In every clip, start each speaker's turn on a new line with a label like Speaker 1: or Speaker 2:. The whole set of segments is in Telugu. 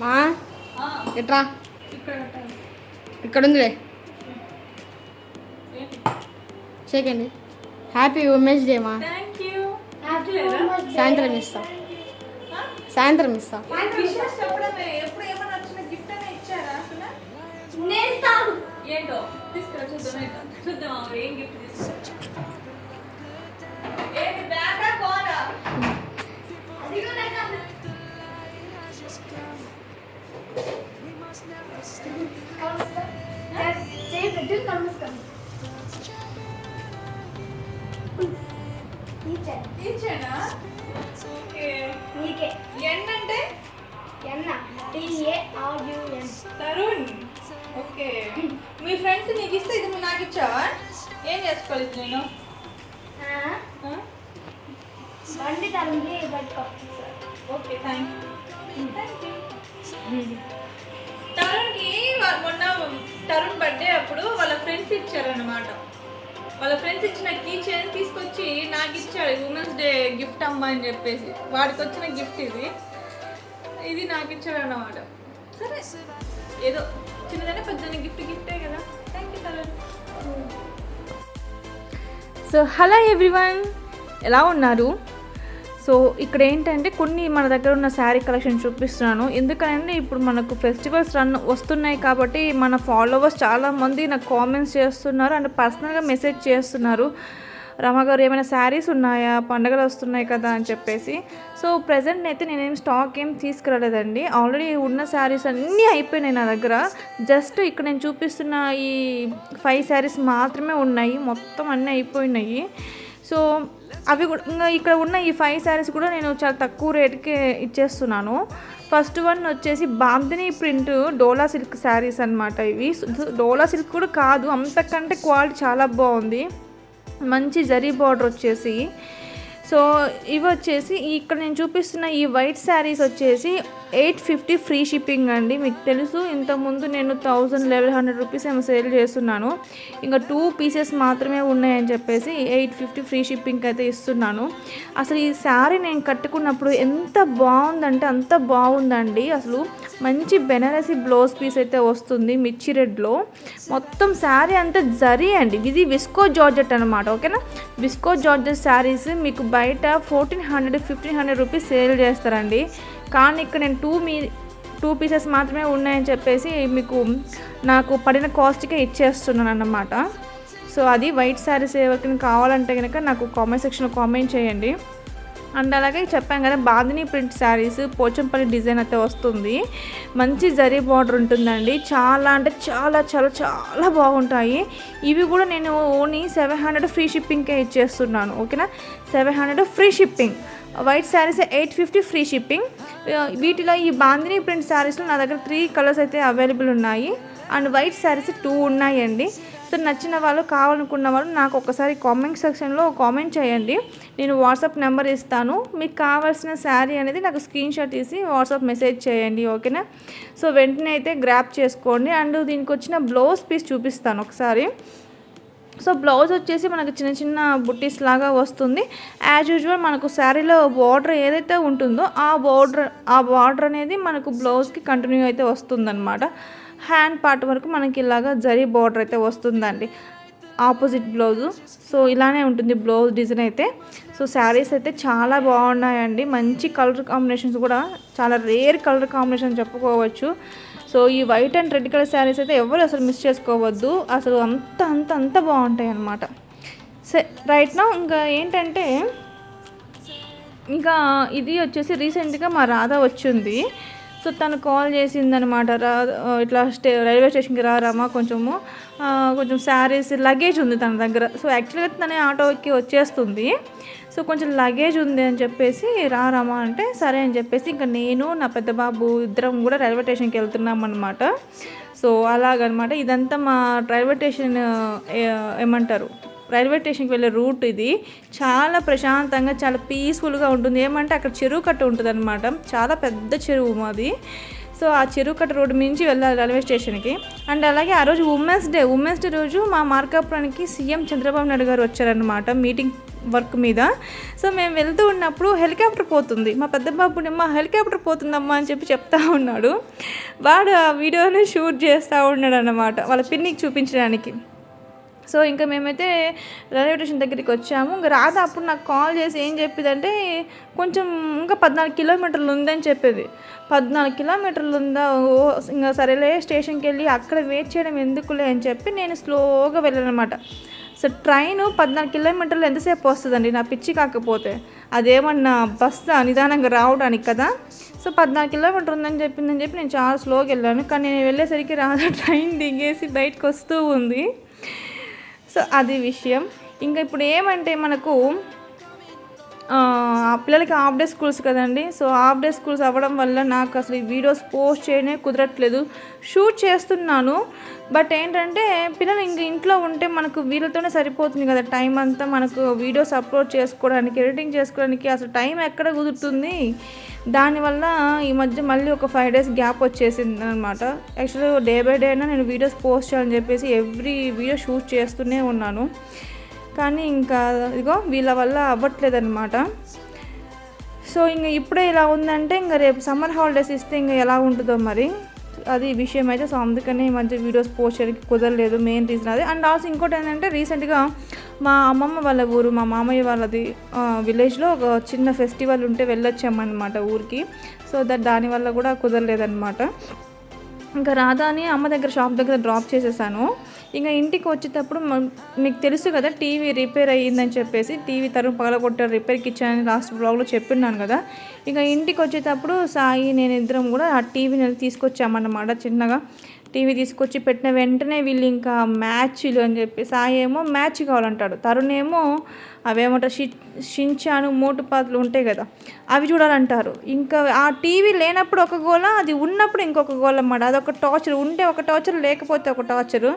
Speaker 1: మా? ఎట్రా? ఇక్కడ ఉందిలే చేయకండి హ్యాపీ ఉమెన్స్ డే మా సాయంత్రం ఇస్తా. సాయంత్రం ఇస్తా.
Speaker 2: ఏంటో? తీసుకురా చూద్దాం చూద్దాం ఏం గిఫ్ట్ తీసుకురా? ఇచ్చానా ఓకే ఎన్ అంటే? తరుణ్ ఓకే మీ ఫ్రెండ్స్ నీకు ఇస్తే ఇది నాకు ఇచ్చావా? ఏం చేసుకోవాలి ఇది నేను?
Speaker 3: బండి తరంగి పెట్టుకో.
Speaker 2: Okay thank you thank you తరుణ్కి మొన్న తరుణ్ బర్త్డే అప్పుడు వాళ్ళ ఫ్రెండ్స్ ఇచ్చారనమాట వాళ్ళ ఫ్రెండ్స్ ఇచ్చిన కీ చైన్ తీసుకొచ్చి నాకు ఇచ్చాడు ఉమెన్స్ డే గిఫ్ట్ అమ్మ అని చెప్పేసి. వాడికి వచ్చిన గిఫ్ట్ ఇది. ఇది నాకు ఇచ్చాడు అన్నమాట సరే. ఏదో చిన్నదైనా పెద్ద గిఫ్ట్ గిఫ్టే కదా. Thank you Tarun. So hello everyone ఎలా ఉన్నారు? సో ఇక్కడ ఏంటంటే కొన్ని మన దగ్గర ఉన్న శారీ కలెక్షన్ చూపిస్తున్నాను. ఎందుకంటే ఇప్పుడు మనకు ఫెస్టివల్స్ రన్ వస్తున్నాయి కాబట్టి మన ఫాలోవర్స్ చాలామంది నాకు కామెంట్స్ చేస్తున్నారు అండ్ పర్సనల్గా మెసేజ్ చేస్తున్నారు. రమగారు ఏమైనా శారీస్ ఉన్నాయా? పండగలు వస్తున్నాయి కదా? అని చెప్పేసి. సో ప్రజెంట్ అయితే నేనేం స్టాక్ ఏం తీసుకురాలేదండి. ఆల్రెడీ ఉన్న శారీస్ అన్నీ అయిపోయినాయి నా దగ్గర. జస్ట్ ఇక్కడ నేను చూపిస్తున్న ఈ ఫైవ్ శారీస్ మాత్రమే ఉన్నాయి. మొత్తం అన్నీ అయిపోయినాయి. సో అవి కూడా ఇక్కడ ఉన్న ఈ ఫైవ్ శారీస్ కూడా నేను చాలా తక్కువ రేటుకే ఇచ్చేస్తున్నాను. ఫస్ట్ వన్ వచ్చేసి బాందిని ప్రింట్ డోలా సిల్క్ శారీస్ అనమాట ఇవి. డోలా సిల్క్ కూడా కాదు అంతకంటే క్వాలిటీ చాలా బాగుంది. మంచి జరీ బార్డర్ వచ్చేసి. సో ఇవి వచ్చేసి ఇక్కడ నేను చూపిస్తున్న ఈ వైట్ శారీస్ వచ్చేసి ఎయిట్ ఫిఫ్టీ ఫ్రీ షిప్పింగ్ అండి. మీకు తెలుసు ఇంతకుముందు నేను థౌజండ్ లెవెన్ హండ్రెడ్ రూపీస్ ఏమో సేల్ చేస్తున్నాను. ఇంకా టూ పీసెస్ మాత్రమే ఉన్నాయని చెప్పేసి ఎయిట్ ఫిఫ్టీ ఫ్రీ షిప్పింగ్ అయితే ఇస్తున్నాను. అసలు ఈ శారీ నేను కట్టుకున్నప్పుడు ఎంత బాగుందంటే అంత బాగుందండి. అసలు మంచి బెనారసీ బ్లౌజ్ పీస్ అయితే వస్తుంది మిర్చి రెడ్లో మొత్తం శారీ అంతా జరీ అండి. ఇది విస్కో జార్జెట్ అనమాట ఓకేనా? విస్కో జార్జెట్ శారీస్ మీకు బయట fourteen hundred fifteen hundred rupees sale చేస్తారండి. కానీ ఇక్కడ నేను టూ మీ టూ పీసెస్ మాత్రమే ఉన్నాయని చెప్పేసి మీకు నాకు పడిన కాస్ట్కే ఇచ్చేస్తున్నాను అన్నమాట సో అది వైట్ శారీస్ ఎవరికైనా కావాలంటే కనుక నాకు కామెంట్ సెక్షన్లో కామెంట్ చేయండి. అండ్ అలాగే చెప్పాను కదా బాదిని ప్రింట్ శారీస్ పోచంపల్లి డిజైన్ అయితే వస్తుంది. మంచి జరీ బార్డర్ ఉంటుందండి. చాలా అంటే చాలా చాలా చాలా బాగుంటాయి. ఇవి కూడా నేను ఓన్లీ సెవెన్ హండ్రెడ్ ఫ్రీ షిప్పింగ్కే ఇచ్చేస్తున్నాను ఓకేనా? Seven hundred free shipping. White saris eight fifty free shipping. వీటిలో ఈ బాందిని ప్రింట్ శారీస్లో నా దగ్గర త్రీ కలర్స్ అయితే అవైలబుల్ ఉన్నాయి. అండ్ వైట్ శారీస్ టూ ఉన్నాయండి. సో నచ్చిన వాళ్ళు కావాలనుకున్న వాళ్ళు నాకు ఒకసారి కామెంట్ సెక్షన్లో కామెంట్ చేయండి. నేను వాట్సాప్ నెంబర్ ఇస్తాను. మీకు కావాల్సిన శారీ అనేది నాకు స్క్రీన్ షాట్ తీసి వాట్సాప్ మెసేజ్ చేయండి ఓకేనా సో వెంటనే అయితే గ్రాప్ చేసుకోండి. అండ్ దీనికి వచ్చిన బ్లౌజ్ పీస్ చూపిస్తాను ఒకసారి. సో బ్లౌజ్ వచ్చేసి మనకు చిన్న చిన్న బుట్టీస్ లాగా వస్తుంది. యాజ్ యూజువల్ మనకు శారీలో బార్డర్ ఏదైతే ఉంటుందో ఆ బార్డర్ ఆ బార్డర్ అనేది మనకు బ్లౌజ్కి కంటిన్యూ అయితే వస్తుందన్నమాట. హ్యాండ్ పార్ట్ వరకు మనకి ఇలాగా జరీ బార్డర్ అయితే వస్తుందండి. ఆపోజిట్ బ్లౌజు సో ఇలానే ఉంటుంది బ్లౌజ్ డిజైన్ అయితే. సో శారీస్ అయితే చాలా బాగున్నాయండి. మంచి కలర్ కాంబినేషన్స్ కూడా చాలా రేర్ కలర్ కాంబినేషన్ చెప్పుకోవచ్చు. సో ఈ white and red colour saris అయితే ఎవరు అసలు మిస్ చేసుకోవద్దు. అసలు అంత అంత అంత బాగుంటాయి అన్నమాట. సే రైట్ నా ఇంకా ఏంటంటే ఇంకా ఇది వచ్చేసి రీసెంట్గా మా రాధ వచ్చింది. సో తను కాల్ చేసిందనమాట రా ఇట్లా స్టే రైల్వే స్టేషన్కి రారామా కొంచెము. కొంచెం శారీస్ లగేజ్ ఉంది తన దగ్గర. సో యాక్చువల్గా తనే ఆటోకి వచ్చేస్తుంది. సో కొంచెం లగేజ్ ఉంది అని చెప్పేసి రారామా అంటే సరే అని చెప్పేసి ఇంకా నేను నా పెద్ద బాబు ఇద్దరం కూడా రైల్వే స్టేషన్కి వెళ్తున్నాం అనమాట సో అలాగనమాట ఇదంతా మా రైల్వే స్టేషన్ ఏ- ఏమంటారు? రైల్వే స్టేషన్కి వెళ్ళే రూట్ ఇది. చాలా ప్రశాంతంగా చాలా పీస్ఫుల్గా ఉంటుంది. ఏమంటే అక్కడ చెరువు కట్ట ఉంటుంది అనమాట చాలా పెద్ద చెరువు మాది. సో ఆ చెరువుకట్ట రోడ్డు మించి వెళ్ళాలి రైల్వే స్టేషన్కి. అండ్ అలాగే ఆ రోజు ఉమెన్స్ డే. ఉమెన్స్ డే రోజు మా మార్కాపురానికి సీఎం చంద్రబాబు నాయుడు గారు వచ్చారనమాట మీటింగ్ వర్క్ మీద. సో మేము వెళ్తూ ఉన్నప్పుడు హెలికాప్టర్ పోతుంది. మా పెద్ద బాబుని మా హెలికాప్టర్ పోతుందమ్మా అని చెప్పి చెప్తా ఉన్నాడు. వాడు ఆ వీడియోని షూట్ చేస్తూ ఉన్నాడు అన్నమాట వాళ్ళ పిన్నికి చూపించడానికి. సో ఇంకా మేమైతే రైల్వే స్టేషన్ దగ్గరికి వచ్చాము. ఇంకా రాధ అప్పుడు నాకు కాల్ చేసి ఏం చెప్పిందంటే కొంచెం ఇంకా పద్నాలుగు కిలోమీటర్లు ఉందని చెప్పేది. పద్నాలుగు కిలోమీటర్లు ఉందా? ఓ ఇంకా సరేలే స్టేషన్కి వెళ్ళి అక్కడ వెయిట్ చేయడం ఎందుకులే అని చెప్పి నేను స్లోగా వెళ్ళాను అనమాట సో ట్రైన్ పద్నాలుగు కిలోమీటర్లు ఎంతసేపు వస్తుందండి? నా పిచ్చి కాకపోతే. అదేమన్నా బస్సు? నిదానంగా రావడానికి కదా. సో పద్నాలుగు కిలోమీటర్ ఉందని చెప్పిందని చెప్పి నేను చాలా స్లోగా వెళ్ళాను. కానీ నేను వెళ్ళేసరికి రాధ ట్రైన్ దిగేసి బయటకు వస్తూ ఉంది. సో అది విషయం. ఇంకా ఇప్పుడు ఏమంటే మనకు ఆ, పిల్లలకి హాఫ్ డే స్కూల్స్ కదండి. సో హాఫ్ డే స్కూల్స్ అవ్వడం వల్ల నాకు అసలు ఈ వీడియోస్ పోస్ట్ చేయనే కుదరట్లేదు. షూట్ చేస్తున్నాను. బట్ ఏంటంటే పిల్లలు ఇంక ఇంట్లో ఉంటే మనకు వీళ్ళతోనే సరిపోతుంది కదా టైం అంతా మనకు వీడియోస్ అప్లోడ్ చేసుకోవడానికి ఎడిటింగ్ చేసుకోవడానికి. అసలు టైం ఎక్కడ కుదురుతుంది? దానివల్ల ఈ మధ్య మళ్ళీ ఒక ఫైవ్ డేస్ గ్యాప్ వచ్చేసింది అనమాట యాక్చువల్గా డే బై డే అయినా నేను వీడియోస్ పోస్ట్ చేయాలని చెప్పేసి ఎవ్రీ వీడియో షూట్ చేస్తూనే ఉన్నాను. కానీ ఇంకా ఇదిగో వీళ్ళ వల్ల అవ్వట్లేదన్నమాట. సో ఇంకా ఇప్పుడే ఇలా ఉందంటే ఇంకా రేపు సమ్మర్ హాలిడేస్ ఇస్తే ఇంకా ఎలా ఉంటుందో మరి? అది విషయం అయితే. సో అందుకనే ఈ మధ్య వీడియోస్ పోస్ట్ చేయడానికి కుదరలేదు. మెయిన్ రీజన్ అది. అండ్ ఆల్సో ఇంకోటి ఏంటంటే రీసెంట్గా మా అమ్మమ్మ వాళ్ళ ఊరు మా మామయ్య వాళ్ళది విలేజ్లో ఒక చిన్న ఫెస్టివల్ ఉంటే వెళ్ళొచ్చామన్నమాట ఊరికి. సో దట్ దానివల్ల కూడా కుదరలేదన్నమాట. ఇంకా రాధాని అమ్మ దగ్గర షాప్ దగ్గర డ్రాప్ చేసేసాను. ఇంకా ఇంటికి వచ్చేటప్పుడు మీకు తెలుసు కదా టీవీ రిపేర్ అయ్యిందని చెప్పేసి టీవీ తరుణ్ పగలగొట్టారు రిపేర్కి ఇచ్చానని లాస్ట్ బ్లాగ్లో చెప్పిన్నాను కదా. ఇంకా ఇంటికి వచ్చేటప్పుడు సాయి నేను ఇద్దరం కూడా ఆ టీవీని తీసుకొచ్చామన్నమాట చిన్నగా. టీవీ తీసుకొచ్చి పెట్టిన వెంటనే వీళ్ళు ఇంకా మ్యాచ్లు అని చెప్పి సాయి ఏమో మ్యాచ్ కావాలంటాడు. తరుణ్ ఏమో అవేమంటారు? షి షించాను మోటు పాత్రలు ఉంటాయి కదా అవి చూడాలంటారు. ఇంకా ఆ టీవీ లేనప్పుడు ఒక గోల అది ఉన్నప్పుడు ఇంకొక గోల అన్నమాట. అదొక టార్చర్ ఉంటే ఒక టార్చర్ లేకపోతే ఒక టార్చర్.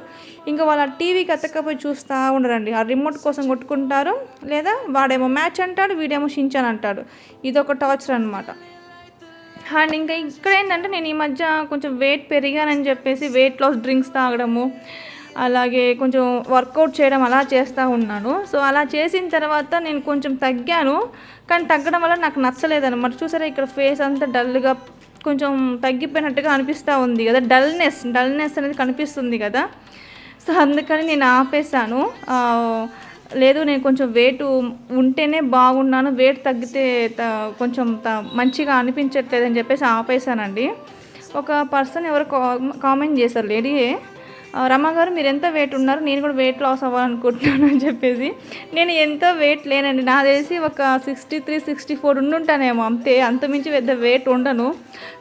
Speaker 2: ఇంకా వాళ్ళ టీవీకి అతకపోయి చూస్తూ ఉండరండి. ఆ రిమోట్ కోసం కొట్టుకుంటారు లేదా వాడేమో మ్యాచ్ అంటాడు వీడేమో షించాన్ అంటాడు. ఇదొక టార్చర్ అనమాట అండ్ ఇంకా ఇక్కడ ఏంటంటే నేను ఈ మధ్య కొంచెం వెయిట్ పెరిగానని చెప్పేసి వెయిట్ లాస్ డ్రింక్స్ తాగడము అలాగే కొంచెం వర్కౌట్ చేయడం అలా చేస్తూ ఉన్నాను. సో అలా చేసిన తర్వాత నేను కొంచెం తగ్గాను. కానీ తగ్గడం వల్ల నాకు నచ్చలేదనమాట చూసారా ఇక్కడ ఫేస్ అంతా డల్గా కొంచెం తగ్గిపోయినట్టుగా అనిపిస్తూ ఉంది కదా. డల్నెస్ డల్నెస్ అనేది కనిపిస్తుంది కదా. సో అందుకని నేను ఆపేసాను లేదు నేను కొంచెం వెయిట్ ఉంటేనే బాగున్నాను వెయిట్ తగ్గితే త- కొంచెం త- మంచిగా అనిపించట్లేదు అని చెప్పేసి ఆపేసానండి ఒక పర్సన్ ఎవరు కా- కామెంట్ చేశారు లేడీయే. రమ్మగారు మీరు ఎంత వెయిట్ ఉన్నారు? నేను కూడా వెయిట్ లాస్ అవ్వాలనుకుంటున్నాను అని చెప్పేసి. నేను ఎంత వెయిట్ లేనండి. నా తెలిసి ఒక సిక్స్టీ త్రీ సిక్స్టీ ఫోర్ ఉండుంటానేమో అంతే. అంతమించి పెద్ద వెయిట్ ఉండను.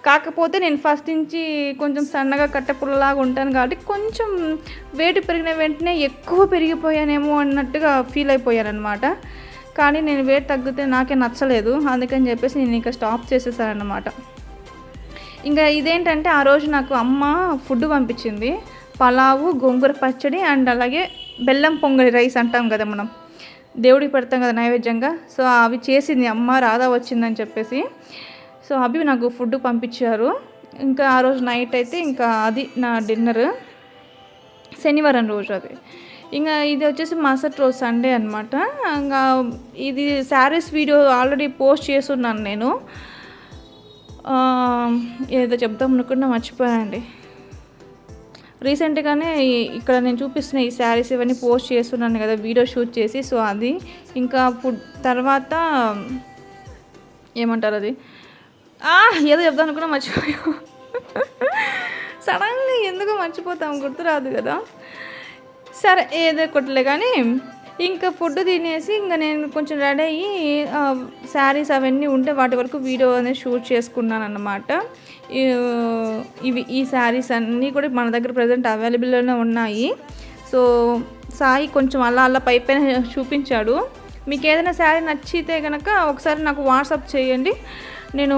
Speaker 2: కాకపోతే నేను ఫస్ట్ నుంచి కొంచెం సన్నగా కట్టపుల్లలాగా ఉంటాను కాబట్టి కొంచెం వెయిట్ పెరిగిన వెంటనే ఎక్కువ పెరిగిపోయానేమో అన్నట్టుగా ఫీల్ అయిపోయాను అనమాట కానీ నేను వెయిట్ తగ్గితే నాకే నచ్చలేదు. అందుకని చెప్పేసి నేను ఇంకా స్టాప్ చేసేసానమాట ఇంకా ఇదేంటంటే ఆ రోజు నాకు అమ్మ ఫుడ్ పంపించింది. పలావు గోంగూర పచ్చడి అండ్ అలాగే బెల్లం పొంగలి రైస్ అంటాం కదా మనం. దేవుడికి పెడతాం కదా నైవేద్యంగా. సో అవి చేసింది అమ్మ రాధా వచ్చిందని చెప్పేసి. సో అవి నాకు ఫుడ్ పంపించారు. ఇంకా ఆ రోజు నైట్ అయితే ఇంకా అది నా డిన్నర్ శనివారం రోజు అది. ఇంకా ఇది వచ్చేసి మరుసటి రోజు సండే అనమాట ఇంకా ఇది శారీస్ వీడియో ఆల్రెడీ పోస్ట్ చేస్తున్నాను నేను. ఏదో చెప్దాం అనుకున్నా మర్చిపోయానండి. రీసెంట్గానే ఇక్కడ నేను చూపిస్తున్న ఈ శారీస్ ఇవన్నీ పోస్ట్ చేస్తున్నాను కదా వీడియో షూట్ చేసి సో అది. ఇంకా ఫుడ్ తర్వాత ఏమంటారు అది? ఏదో చెప్దాం అనుకున్నా మర్చిపోయా. సడన్గా ఎందుకు మర్చిపోతాం గుర్తురాదు కదా. సరే ఏదో కొట్టలే కానీ ఇంకా ఫుడ్ తినేసి ఇంకా నేను కొంచెం రెడీ అయ్యి శారీస్ అవన్నీ ఉంటే వాటి వరకు వీడియో అనేది షూట్ చేసుకున్నాను అన్నమాట. ఇవి ఈ శారీస్ అన్నీ కూడా మన దగ్గర ప్రజెంట్ అవైలబుల్లోనే ఉన్నాయి. సో సాయి కొంచెం అలా అలా పై పైన చూపించాడు. మీకు ఏదైనా శారీ నచ్చితే కనుక ఒకసారి నాకు వాట్సాప్ చేయండి. నేను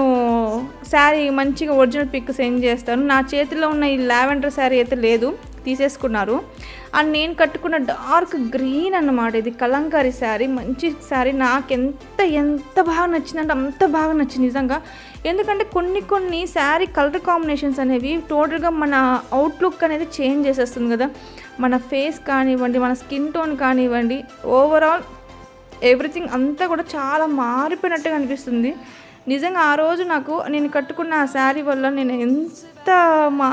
Speaker 2: శారీ మంచిగా ఒరిజినల్ పిక్ సెండ్ చేస్తాను. నా చేతిలో ఉన్న ఈ లావెండర్ శారీ అయితే లేదు. తీసేసుకున్నారు. అండ్ నేను కట్టుకున్న డార్క్ గ్రీన్ అన్నమాట ఇది కలంకారీ శారీ. మంచి శారీ. నాకు ఎంత ఎంత బాగా నచ్చిందంటే అంత బాగా నచ్చింది నిజంగా. ఎందుకంటే కొన్ని కొన్ని శారీ కలర్ కాంబినేషన్స్ అనేవి టోటల్గా మన అవుట్లుక్ అనేది చేంజ్ చేసేస్తుంది కదా. మన ఫేస్ కానివ్వండి మన స్కిన్ టోన్ కానివ్వండి ఓవరాల్ ఎవ్రీథింగ్ అంతా కూడా చాలా మారిపోయినట్టుగా అనిపిస్తుంది. నిజంగా ఆ రోజు నాకు నేను కట్టుకున్న ఆ శారీ వల్ల నేను ఎంత మా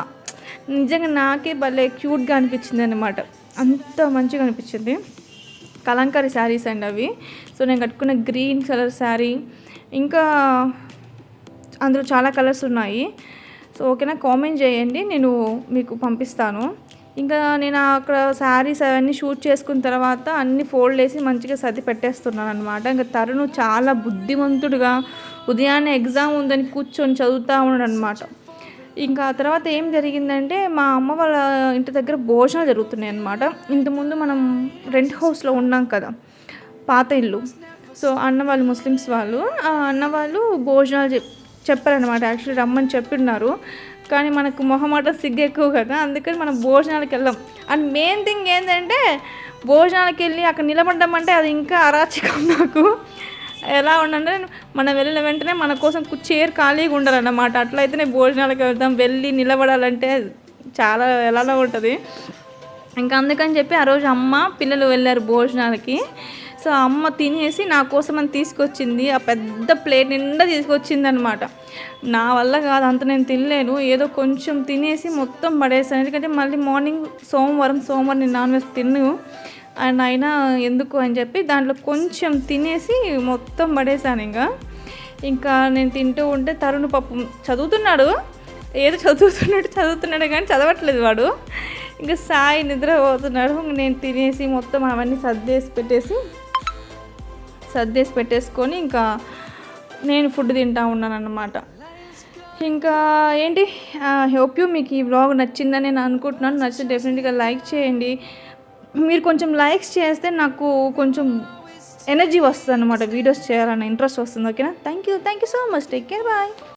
Speaker 2: నిజంగా నాకే భలే క్యూట్గా అనిపించింది అనమాట అంత మంచిగా అనిపించింది. కలంకారీ శారీస్ అండి అవి. సో నేను కట్టుకున్న గ్రీన్ కలర్ శారీ. ఇంకా అందులో చాలా కలర్స్ ఉన్నాయి. సో ఓకేనా కామెంట్ చేయండి. నేను మీకు పంపిస్తాను. ఇంకా నేను అక్కడ శారీస్ అవన్నీ షూట్ చేసుకున్న తర్వాత అన్ని ఫోల్డ్ వేసి మంచిగా సర్ది పెట్టేస్తున్నాను అనమాట ఇంకా తరుణ్ చాలా బుద్ధిమంతుడుగా ఉదయాన్నే ఎగ్జామ్ ఉందని కూర్చొని చదువుతూ ఉన్నాడు అనమాట ఇంకా ఆ తర్వాత ఏం జరిగిందంటే మా అమ్మ వాళ్ళ ఇంటి దగ్గర భోజనాలు జరుగుతున్నాయి అనమాట ఇంతకుముందు మనం రెంట్ హౌస్లో ఉన్నాం కదా పాత ఇల్లు. సో అన్న వాళ్ళు ముస్లిమ్స్ వాళ్ళు ఆ అన్న వాళ్ళు భోజనాలు చెప్ చెప్పారనమాట యాక్చువల్లీ రమ్మని చెప్పిన్నారు. కానీ మనకు మొహమాట సిగ్గు ఎక్కువ కదా అందుకని మనం భోజనాలకు వెళ్ళాం. అండ్ మెయిన్ థింగ్ ఏంటంటే భోజనాలకు వెళ్ళి అక్కడ నిలబడ్డం అంటే అది ఇంకా అరాచకం నాకు. ఎలా ఉండంటే మనం వెళ్ళిన వెంటనే మన కోసం చైర్ ఖాళీగా ఉండాలన్నమాట. అట్లయితేనే భోజనాలకు వెళ్తాం వెళ్ళి నిలబడాలంటే చాలా ఎలానో ఉంటుంది. ఇంకా అందుకని చెప్పి ఆ రోజు అమ్మ పిల్లలు వెళ్ళారు భోజనాలకి. సో అమ్మ తినేసి నా కోసం అని తీసుకొచ్చింది. ఆ పెద్ద ప్లేట్ నిండా తీసుకొచ్చింది అనమాట నా వల్ల కాదు అంత నేను తినలేను. ఏదో కొంచెం తినేసి మొత్తం పడేసాను ఎందుకంటే మళ్ళీ మార్నింగ్ సోమవారం సోమవారం నేను నాన్ వెజ్ తిన్ను. అండ్ అయినా ఎందుకు అని చెప్పి దాంట్లో కొంచెం తినేసి మొత్తం పడేసాను ఇంకా. ఇంకా నేను తింటూ ఉంటే తరుణ్ పప్పు చదువుతున్నాడు. ఏదో చదువుతున్నాడు చదువుతున్నాడు కానీ చదవట్లేదు వాడు. ఇంకా సాయి నిద్రపోతున్నాడు. నేను తినేసి మొత్తం అవన్నీ సర్దేసి పెట్టేసి సర్దేసి పెట్టేసుకొని ఇంకా నేను ఫుడ్ తింటా ఉన్నాను అన్నమాట ఇంకా ఏంటి? హోప్ యూ మీకు ఈ బ్లాగ్ నచ్చిందని నేను అనుకుంటున్నాను. నచ్చితే డెఫినెట్గా లైక్ చేయండి. మీరు కొంచెం లైక్స్ చేస్తే నాకు కొంచెం ఎనర్జీ వస్తుంది అనమాట వీడియోస్ చేయాలన్న ఇంట్రెస్ట్ వస్తుంది ఓకేనా thank you thank you so much take care bye